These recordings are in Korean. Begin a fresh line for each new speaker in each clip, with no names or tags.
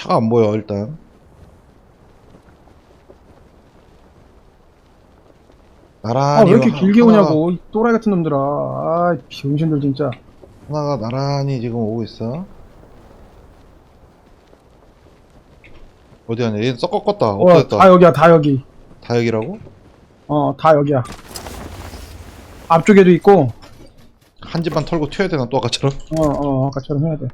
차가 안 보여 일단
아,
나란히
왜 이렇게
하-
길게
하나가-
오냐고. 이 또라이 같은 놈들아. 아, 병신들 진짜.
하나가 나란히 지금 오고 있어 어디 가냐 얘는 썩 꺾었다
어,
없어졌다
다 여기야, 다 여기.
다 여기라고?
어, 다 여기야. 앞쪽에도 있고,
한 집만 털고 튀어야 되나 또 아까처럼?
어, 어, 아까처럼 해야 돼.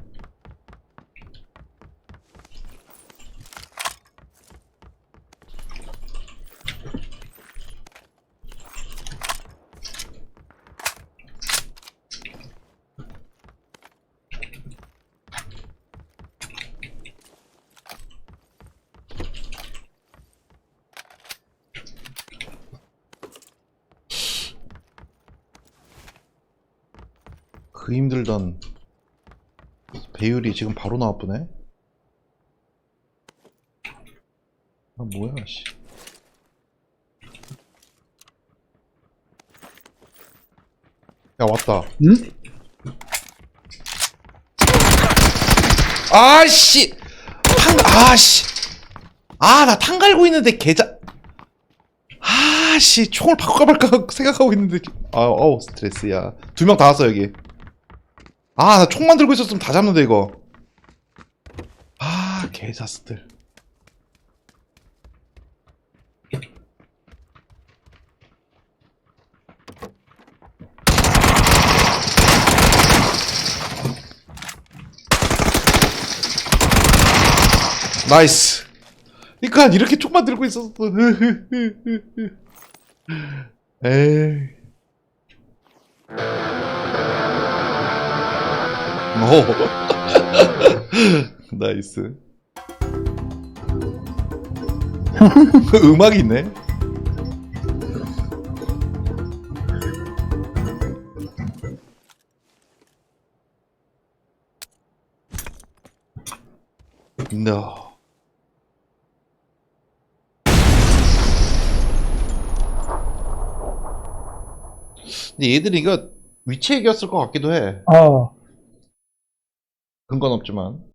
그 힘들던 배율이 지금 바로 나와보네? 아 뭐야 씨. 야 왔다.
응?
아씨! 탄 아씨! 아나탄 갈고 있는데 계좌 아씨 총을 바꿔 말까 생각하고 있는데. 아 어우 스트레스야. 두 명 다 왔어 여기 아 나 총만 들고 있었으면 다 잡는데 이거. 아 개자스들. 나이스. 그니까 이렇게 총만 들고 있었어. 에이 오 나이스 음악이 있네 No. 근데 얘들이 이거 위치 얘기였을 것 같기도 해.
어.
근건 없지만.